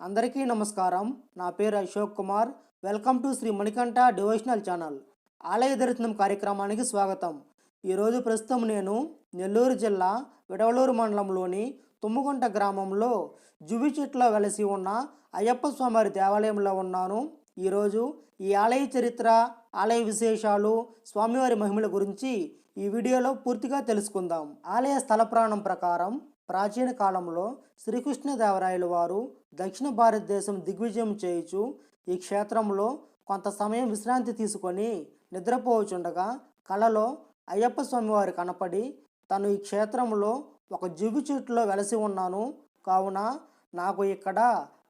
అందరికీ నమస్కారం. నా పేరు Ashok Kumar. Welcome to Shri Manikanta devotional channel. ఆలయ దర్శనం కార్యక్రమానికి స్వాగతం. ఈరోజు ప్రస్తుతం నేను నెల్లూరు జిల్లా విడవలూరు మండలంలోని తుమ్ముగుంట గ్రామంలో జువి చెట్లో వెలసి ఉన్న అయ్యప్ప స్వామివారి దేవాలయంలో ఉన్నాను. ఈరోజు ఈ ఆలయ చరిత్ర ఆలయ విశేషాలు స్వామివారి మహిమల గురించి ఈ వీడియోలో పూర్తిగా తెలుసుకుందాం. ఆలయ స్థల ప్రాణం ప్రకారం ప్రాచీన కాలంలో శ్రీకృష్ణదేవరాయలు వారు దక్షిణ భారతదేశం దిగ్విజయం చేయుచు ఈ క్షేత్రంలో కొంత సమయం విశ్రాంతి తీసుకొని నిద్రపోవచుండగా కలలో అయ్యప్ప స్వామివారి కనపడి తను ఈ క్షేత్రంలో ఒక జిగు చెట్టులో వెలసి ఉన్నాను. కావున నాకు ఇక్కడ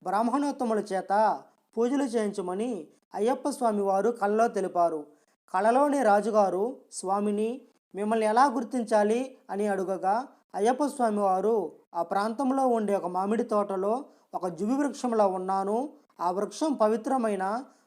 బ్రాహ్మణోత్తముల చేత పూజలు చేయించమని అయ్యప్ప స్వామివారు కలలో తెలిపారు. కలలోని రాజుగారు స్వామిని మిమ్మల్ని ఎలా గుర్తించాలి? అని అడుగగా అయ్యప్ప స్వామి వారు ఆ ప్రాంతంలో ఉండే ఒక మామిడి తోటలో ఒక జువి వృక్షంలో ఉన్నాను. ఆ వృక్షం పవిత్రమైన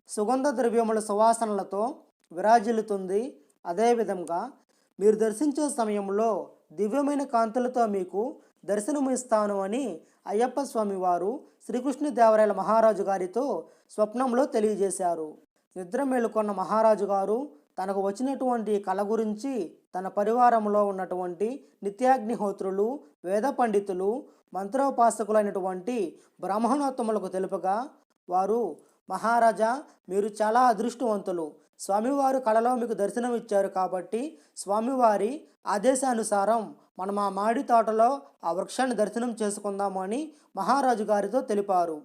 సుగంధ ద్రవ్యముల సువాసనలతో విరాజిల్లుతుంది. అదేవిధంగా మీరు దర్శించే సమయంలో దివ్యమైన కాంతులతో మీకు దర్శనము ఇస్తాను అని అయ్యప్ప స్వామి వారు శ్రీకృష్ణదేవరాయల మహారాజు గారితో స్వప్నంలో తెలియజేశారు. నిద్ర మేలుకొన్న మహారాజు గారు తనకు వచ్చినటువంటి కళ గురించి తన పరివారంలో ఉన్నటువంటి నిత్యాగ్నిహోత్రులు వేద పండితులు మంత్రోపాసకులైనటువంటి బ్రాహ్మణోత్తములకు తెలుపగా వారు మహారాజా మీరు చాలా అదృష్టవంతులు. స్వామివారు కళలో మీకు దర్శనం ఇచ్చారు కాబట్టి స్వామివారి ఆదేశానుసారం మనం ఆ మాడి తోటలో ఆ వృక్షాన్ని దర్శనం చేసుకుందాము అని మహారాజు గారితో తెలిపారు.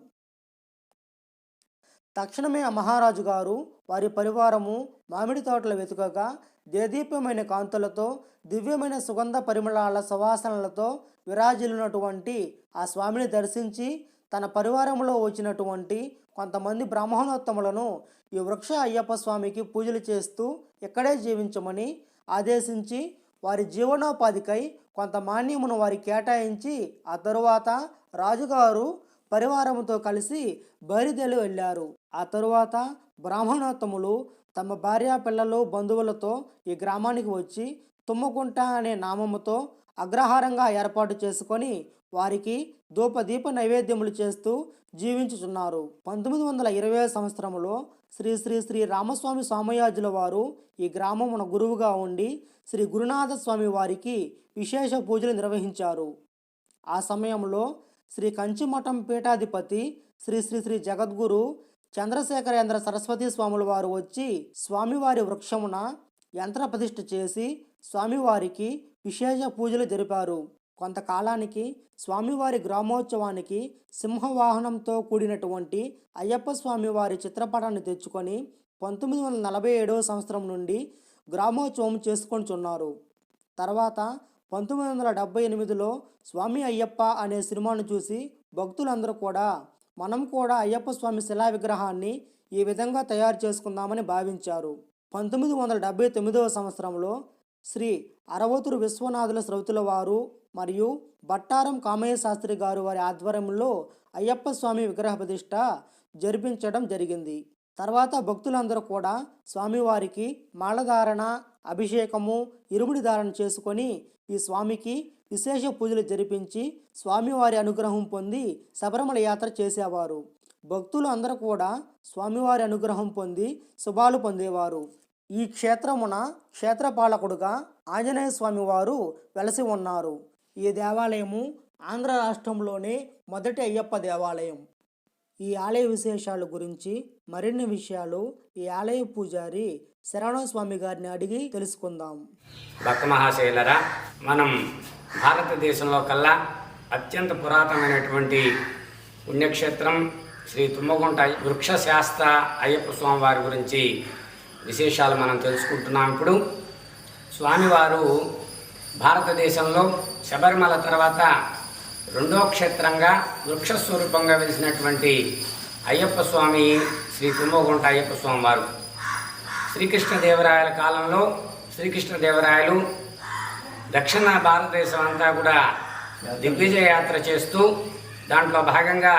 తక్షణమే ఆ మహారాజు గారు వారి పరివారము మామిడి తోటలు వెతుకగా దేదీప్యమైన కాంతులతో దివ్యమైన సుగంధ పరిమళాల సువాసనలతో విరాజిల్లినటువంటి ఆ స్వామిని దర్శించి తన పరివారంలో వచ్చినటువంటి కొంతమంది బ్రాహ్మణోత్తములను ఈ వృక్ష అయ్యప్ప స్వామికి పూజలు చేస్తూ ఇక్కడే జీవించమని ఆదేశించి వారి జీవనోపాధికై కొంత మాన్యమును వారి కేటాయించి ఆ తరువాత రాజుగారు పరివారముతో కలిసి బయలుదేరి వెళ్ళారు. ఆ తరువాత బ్రాహ్మణోత్తములు తమ భార్య పిల్లలు బంధువులతో ఈ గ్రామానికి వచ్చి తుమ్మకుంట అనే నామముతో అగ్రహారంగా ఏర్పాటు చేసుకొని వారికి ధూపదీప నైవేద్యములు చేస్తూ జీవించుచున్నారు. పంతొమ్మిది వందల ఇరవై సంవత్సరంలో శ్రీ శ్రీ శ్రీ రామస్వామి స్వామయాజుల వారు ఈ గ్రామమున గురువుగా ఉండి శ్రీ గురునాథ స్వామి వారికి విశేష పూజలు నిర్వహించారు. ఆ సమయంలో శ్రీ కంచిమఠం పీఠాధిపతి శ్రీ శ్రీ శ్రీ జగద్గురు చంద్రశేఖరేంద్ర సరస్వతి స్వాముల వారు వచ్చి స్వామివారి వృక్షమున యంత్ర ప్రతిష్ఠ చేసి స్వామివారికి విశేష పూజలు జరిపారు. కొంతకాలానికి స్వామివారి గ్రామోత్సవానికి సింహవాహనంతో కూడినటువంటి అయ్యప్ప స్వామివారి చిత్రపటాన్ని తెచ్చుకొని పంతొమ్మిది వందల నలభై ఏడవ సంవత్సరం నుండి గ్రామోత్సవం చేసుకొనిచున్నారు తర్వాత పంతొమ్మిది వందల డెబ్బై ఎనిమిదిలో స్వామి అయ్యప్ప అనే సినిమాను చూసి భక్తులందరూ కూడా మనం కూడా అయ్యప్ప స్వామి శిలా విగ్రహాన్ని ఈ విధంగా తయారు చేసుకుందామని భావించారు. పంతొమ్మిది వందల డెబ్బై తొమ్మిదవ సంవత్సరంలో శ్రీ అరవతురు విశ్వనాథుల శ్రౌతుల వారు మరియు బట్టారం కామయ్య శాస్త్రి గారు వారి ఆధ్వర్యంలో అయ్యప్ప స్వామి విగ్రహ ప్రతిష్ట జరిపించడం జరిగింది. తర్వాత భక్తులందరూ కూడా స్వామివారికి మాలధారణ అభిషేకము ఇరుముడి ధారణ చేసుకొని ఈ స్వామికి విశేష పూజలు జరిపించి స్వామివారి అనుగ్రహం పొంది శబరిమల యాత్ర చేసేవారు. భక్తులు అందరూ కూడా స్వామివారి అనుగ్రహం పొంది శుభాలు పొందేవారు. ఈ క్షేత్రమున క్షేత్రపాలకుడుగా ఆంజనేయ స్వామివారు వెలసి ఉన్నారు. ఈ దేవాలయము ఆంధ్ర రాష్ట్రంలోనే మొదటి అయ్యప్ప దేవాలయం. ఈ ఆలయ విశేషాల గురించి మరిన్ని విషయాలు ఈ ఆలయ పూజారి శరవణ స్వామి గారిని అడిగి తెలుసుకుందాం. భక్త మహాశైలరా మనం భారతదేశంలో కల్లా అత్యంత పురాతనమైనటువంటి పుణ్యక్షేత్రం శ్రీ తుమ్మగుంట వృక్ష శాస్త్ర అయ్యప్ప స్వామి వారి గురించి విశేషాలు మనం తెలుసుకుంటున్నాం ఇప్పుడు. స్వామివారు భారతదేశంలో శబరిమల తర్వాత రెండో క్షేత్రంగా వృక్ష స్వరూపంగా వెలిసినటువంటి అయ్యప్ప స్వామి శ్రీ తుమ్మగుంట అయ్యప్ప స్వామి వారు. శ్రీకృష్ణదేవరాయల కాలంలో శ్రీకృష్ణదేవరాయలు దక్షిణ భారతదేశం అంతా కూడా దిగ్విజయ యాత్ర చేస్తూ దాంట్లో భాగంగా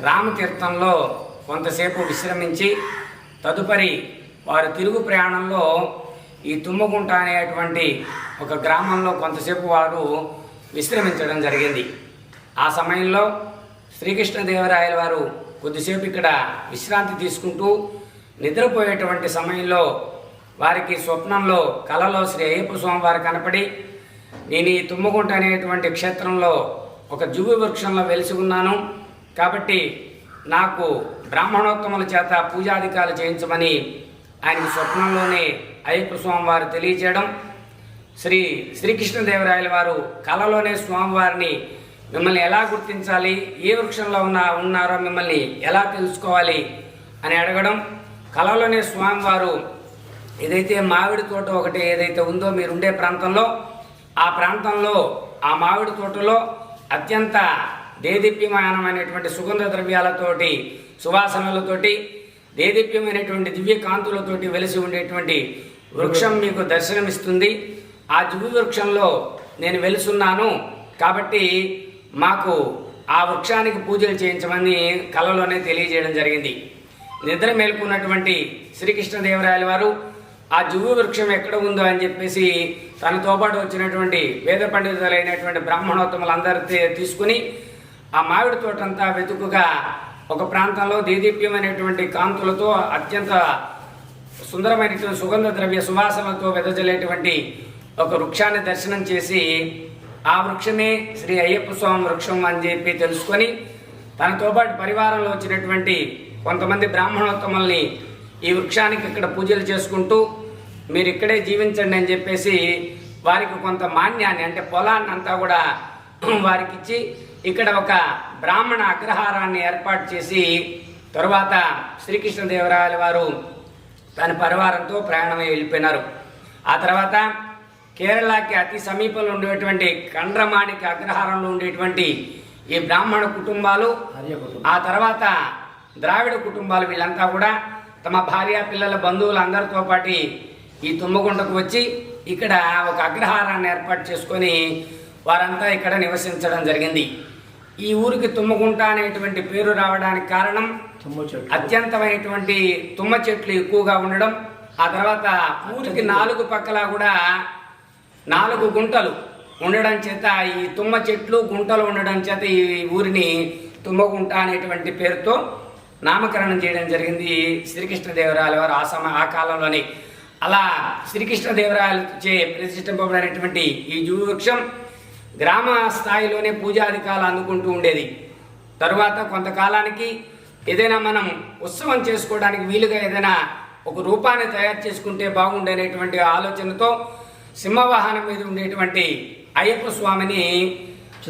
రామతీర్థంలో కొంతసేపు విశ్రమించి తదుపరి వారు తిరుగు ప్రయాణంలో ఈ తుమ్మగుంట అనేటువంటి ఒక గ్రామంలో కొంతసేపు వారు విశ్రమించడం జరిగింది. ఆ సమయంలో శ్రీకృష్ణదేవరాయల వారు కొద్దిసేపు ఇక్కడ విశ్రాంతి తీసుకుంటూ నిద్రపోయేటువంటి సమయంలో వారికి స్వప్నంలో కలలో శ్రీ అయ్యప్ప స్వామివారు కనపడి నేను ఈ తుమ్మగుంట అనేటువంటి క్షేత్రంలో ఒక జువ్వి వృక్షంలో వెలిసి ఉన్నాను. కాబట్టి నాకు బ్రాహ్మణోత్తముల చేత పూజాధికారులు చేయించమని ఆయన స్వప్నంలోనే అయ్యప్ప స్వామి వారు తెలియజేయడం శ్రీ శ్రీకృష్ణదేవరాయల వారు కళలోనే స్వామివారిని మిమ్మల్ని ఎలా గుర్తించాలి ఏ వృక్షంలో ఉన్నా ఉన్నారో మిమ్మల్ని ఎలా తెలుసుకోవాలి అని అడగడం కళలోనే స్వామివారు ఏదైతే మామిడి తోట ఒకటి ఏదైతే ఉందో మీరు ఉండే ప్రాంతంలో ఆ ప్రాంతంలో ఆ మామిడి తోటలో అత్యంత దేదీప్యమానమైనటువంటి సుగంధ ద్రవ్యాలతోటి సువాసనలతోటి దేదీప్యమైనటువంటి దివ్య కాంతులతోటి వెలిసి ఉండేటువంటి వృక్షం మీకు దర్శనమిస్తుంది. ఆ దివ్య వృక్షంలో నేను వెలుసున్నాను కాబట్టి మాకు ఆ వృక్షానికి పూజలు చేయించమని కళలోనే తెలియజేయడం జరిగింది. నిద్ర మేల్కొన్నటువంటి శ్రీకృష్ణదేవరాయల వారు ఆ జువ్వు వృక్షం ఎక్కడ ఉందో అని చెప్పేసి తనతో పాటు వచ్చినటువంటి వేద పండితులైనటువంటి బ్రాహ్మణోత్తములందరితో తీసుకుని ఆ మామిడి తోటంతా వెతుకుగా ఒక ప్రాంతంలో దేదీప్యమైనటువంటి కాంతులతో అత్యంత సుందరమైనటువంటి సుగంధ ద్రవ్య సువాసనలతో వెదజలేటువంటి ఒక వృక్షాన్ని దర్శనం చేసి ఆ వృక్షమే శ్రీ అయ్యప్ప స్వామి వృక్షం అని చెప్పి తెలుసుకొని తనతో పాటు పరివారంలో వచ్చినటువంటి కొంతమంది బ్రాహ్మణోత్తముల్ని ఈ వృక్షానికి ఇక్కడ పూజలు చేసుకుంటూ మీరు ఇక్కడే జీవించండి అని చెప్పేసి వారికి కొంత మాన్యాన్ని అంటే పొలాన్ని అంతా కూడా వారికి ఇచ్చి ఇక్కడ ఒక బ్రాహ్మణ అగ్రహారాన్ని ఏర్పాటు చేసి తరువాత శ్రీకృష్ణదేవరాయల వారు తన పరివారంతో ప్రయాణమై వెళ్ళిపోయినారు. ఆ తర్వాత కేరళకి అతి సమీపంలో ఉండేటువంటి కండ్రమాణిక అగ్రహారంలో ఉండేటువంటి ఈ బ్రాహ్మణ కుటుంబాలు ఆ తర్వాత ద్రావిడ కుటుంబాలు వీళ్ళంతా కూడా తమ భార్య పిల్లల బంధువులు అందరితో పాటు ఈ తుమ్మగుంటకు వచ్చి ఇక్కడ ఒక అగ్రహారాన్ని ఏర్పాటు చేసుకొని వారంతా ఇక్కడ నివసించడం జరిగింది. ఈ ఊరికి తుమ్మగుంట అనేటువంటి పేరు రావడానికి కారణం అత్యంతమైనటువంటి తుమ్మ చెట్లు ఎక్కువగా ఉండడం. ఆ తర్వాత ఊరికి నాలుగు పక్కల కూడా నాలుగు గుంటలు ఉండడం చేత ఈ తుమ్మ చెట్లు గుంటలు ఉండడం చేత ఈ ఊరిని తుమ్మగుంట అనేటువంటి పేరుతో నామకరణం చేయడం జరిగింది. శ్రీకృష్ణదేవరాయల వారు ఆ సమ ఆ కాలంలోనే. అలా శ్రీకృష్ణదేవరాయలచే ప్రతిష్ఠింపబడినటువంటి ఈ జువ్వు వృక్షం గ్రామ స్థాయిలోనే పూజాధికారులు అందుకుంటూ ఉండేది. తరువాత కొంతకాలానికి ఏదైనా మనం ఉత్సవం చేసుకోవడానికి వీలుగా ఏదైనా ఒక రూపాన్ని తయారు చేసుకుంటే బాగుండేటువంటి ఆలోచనతో సింహవాహనం మీద ఉండేటువంటి అయ్యప్ప స్వామిని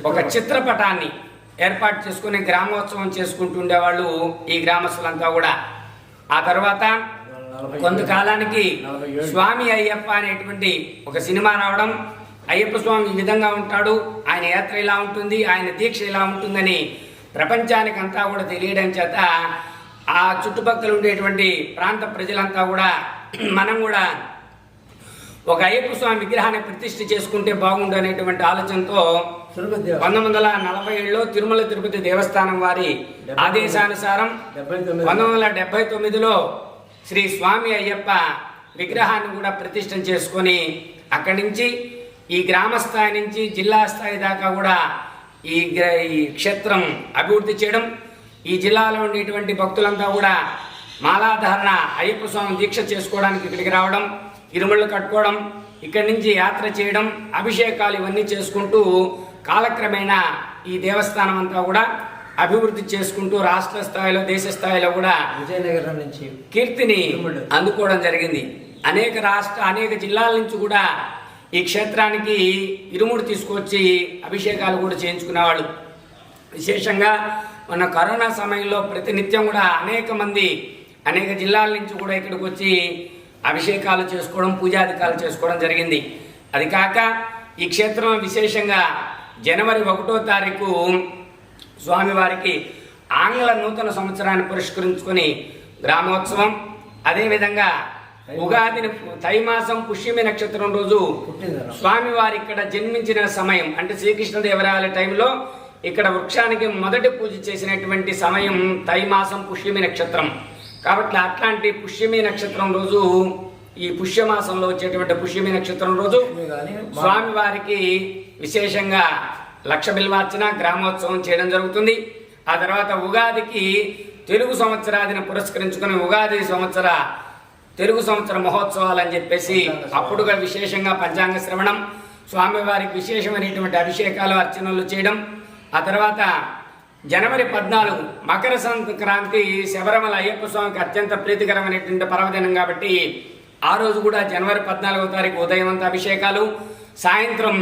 ఒక చిత్రపటాన్ని ఏర్పాటు చేసుకుని గ్రామోత్సవం చేసుకుంటూ ఉండేవాళ్ళు ఈ గ్రామస్తులంతా కూడా. ఆ తర్వాత కొంతకాలానికి స్వామి అయ్యప్ప అనేటువంటి ఒక సినిమా రావడం. అయ్యప్ప స్వామి ఈ విధంగా ఉంటాడు. ఆయన యాత్ర ఇలా ఉంటుంది ఆయన దీక్ష ఇలా ఉంటుందని ప్రపంచానికి అంతా కూడా తెలియడం చేత ఆ చుట్టుపక్కల ఉండేటువంటి ప్రాంత ప్రజలంతా కూడా మనం కూడా ఒక అయ్యప్ప స్వామి విగ్రహాన్ని ప్రతిష్ఠ చేసుకుంటే బాగుండు అనేటువంటి ఆలోచనతో పంతొమ్మిది వందల నలభై ఏడులో తిరుమల తిరుపతి దేవస్థానం వారి ఆదేశానుసారం పంతొమ్మిది వందల డెబ్బై తొమ్మిదిలో శ్రీ స్వామి అయ్యప్ప విగ్రహాన్ని కూడా ప్రతిష్ఠ చేసుకొని అక్కడి నుంచి ఈ గ్రామ స్థాయి నుంచి జిల్లా స్థాయి దాకా కూడా ఈ ఈ క్షేత్రం అభివృద్ధి చేయడం ఈ జిల్లాలో ఉండేటువంటి భక్తులంతా కూడా మాలాధారణ అయ్యప్ప స్వామి దీక్ష చేసుకోవడానికి ఇక్కడికి రావడం ఇరుముళ్ళు కట్టుకోవడం ఇక్కడి నుంచి యాత్ర చేయడం అభిషేకాలు ఇవన్నీ చేసుకుంటూ కాలక్రమేణా ఈ దేవస్థానం అంతా కూడా అభివృద్ధి చేసుకుంటూ రాష్ట్ర స్థాయిలో దేశ స్థాయిలో కూడా విజయనగరం నుంచి కీర్తిని. అందుకోవడం జరిగింది. అనేక రాష్ట్ర అనేక జిల్లాల నుంచి కూడా ఈ క్షేత్రానికి ఇరుముడు తీసుకొచ్చి అభిషేకాలు కూడా చేయించుకునేవాళ్ళు. విశేషంగా మన కరోనా సమయంలో ప్రతినిత్యం కూడా అనేక మంది అనేక జిల్లాల నుంచి కూడా ఇక్కడికి వచ్చి అభిషేకాలు చేసుకోవడం పూజాధికాలు చేసుకోవడం జరిగింది. అది కాక ఈ క్షేత్రం విశేషంగా జనవరి ఒకటో తారీఖు స్వామివారికి ఆంగ్ల నూతన సంవత్సరాన్ని పురస్కరించుకొని గ్రామోత్సవం. అదేవిధంగా ఉగాదిని తైమాసం పుష్యమి నక్షత్రం రోజు స్వామివారి ఇక్కడ జన్మించిన సమయం అంటే శ్రీకృష్ణదేవరాయల టైంలో ఇక్కడ వృక్షానికి మొదటి పూజ చేసినటువంటి సమయం తైమాసం పుష్యమి నక్షత్రం. కాబట్టి అట్లాంటి పుష్యమి నక్షత్రం రోజు ఈ పుష్యమాసంలో వచ్చేటువంటి పుష్యమి నక్షత్రం రోజు స్వామివారికి విశేషంగా లక్ష బిల్వార్చన గ్రామోత్సవం చేయడం జరుగుతుంది. ఆ తర్వాత ఉగాదికి తెలుగు సంవత్సరాదిని పురస్కరించుకుని ఉగాది సంవత్సర తెలుగు సంవత్సర మహోత్సవాలు అని చెప్పేసి అప్పుడుగా విశేషంగా పంచాంగ శ్రవణం. స్వామివారికి విశేషమైనటువంటి అభిషేకాలు అర్చనలు చేయడం. ఆ తర్వాత జనవరి పద్నాలుగు మకర సంక్రాంతి శబరిమల అయ్యప్ప స్వామికి అత్యంత ప్రీతికరమైనటువంటి పర్వదినం కాబట్టి ఆ రోజు కూడా జనవరి పద్నాలుగో తారీఖు ఉదయం అంతా అభిషేకాలు. సాయంత్రం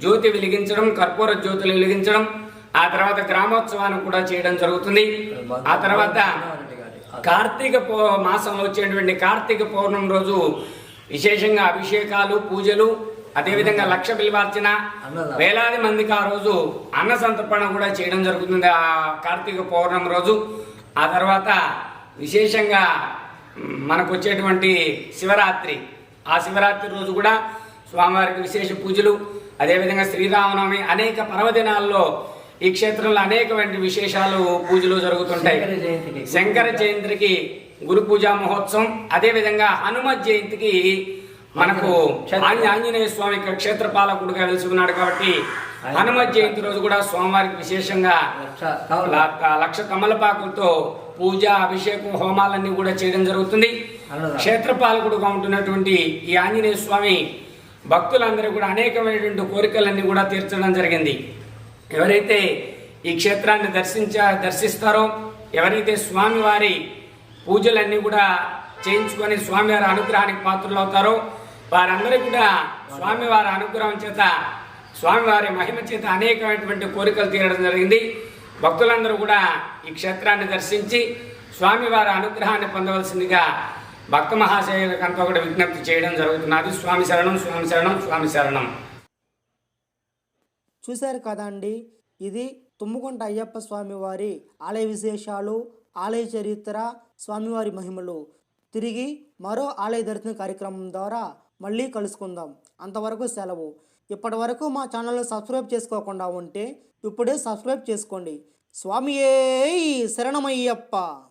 జ్యోతి వెలిగించడం కర్పూర జ్యోతులు వెలిగించడం ఆ తర్వాత గ్రామోత్సవాన్ని కూడా చేయడం జరుగుతుంది. ఆ తర్వాత కార్తీక పౌ మాసంలో వచ్చేటువంటి కార్తీక పౌర్ణమి రోజు విశేషంగా అభిషేకాలు పూజలు అదేవిధంగా లక్ష బిల్వార్చన వేలాది మందికి ఆ రోజు అన్న సంతర్పణ కూడా చేయడం జరుగుతుంది ఆ కార్తీక పౌర్ణమి రోజు. ఆ తర్వాత విశేషంగా మనకు వచ్చేటువంటి శివరాత్రి. ఆ శివరాత్రి రోజు కూడా స్వామివారికి విశేష పూజలు అదేవిధంగా శ్రీరామనవమి అనేక పర్వదినాల్లో ఈ క్షేత్రంలో అనేకమైన విశేషాలు పూజలు జరుగుతుంటాయి శంకర జయంతికి. గురు పూజా మహోత్సవం అదేవిధంగా హనుమత్ జయంతికి మనకు ఆంజ- ఆంజనేయ స్వామి క్షేత్ర పాలకుడుగా వెలిసి ఉన్నాడు కాబట్టి హనుమత్ జయంతి రోజు కూడా స్వామివారికి విశేషంగా లక్ష తమలపాకులతో పూజ అభిషేకం హోమాలన్నీ కూడా చేయడం జరుగుతుంది అన్నదా. క్షేత్రపాలకుడుగా ఉంటున్నటువంటి ఈ ఆంజనేయ స్వామి భక్తులందరూ కూడా అనేకమైనటువంటి కోరికలన్నీ కూడా తీర్చడం జరిగింది. ఎవరైతే ఈ క్షేత్రాన్ని దర్శించ దర్శిస్తారో ఎవరైతే స్వామివారి పూజలన్నీ కూడా చేయించుకొని స్వామివారి అనుగ్రహానికి పాత్రలు అవుతారో వారందరూ కూడా స్వామివారి అనుగ్రహం చేత స్వామివారి మహిమ చేత అనేకమైనటువంటి కోరికలు తీరడం జరిగింది. భక్తులందరూ కూడా ఈ క్షేత్రాన్ని దర్శించి స్వామివారి అనుగ్రహాన్ని పొందవలసిందిగా భక్త మహాశయుల కనుక ఒకటి విజ్ఞప్తి చేయడం జరుగుతున్నది. స్వామి శరణం స్వామి శరణం స్వామి శరణం. చూశారు కదండి ఇది తుమ్ముకుంట అయ్యప్ప స్వామివారి ఆలయ విశేషాలు ఆలయ చరిత్ర స్వామివారి మహిమలు. తిరిగి మరో ఆలయ దర్శన కార్యక్రమం ద్వారా మళ్ళీ కలుసుకుందాం. అంతవరకు సెలవు. ఇప్పటి వరకు మా ఛానల్ని సబ్స్క్రైబ్ చేసుకోకుండా ఉంటే ఇప్పుడే సబ్స్క్రైబ్ చేసుకోండి. స్వామియే శరణమయ్యప్ప!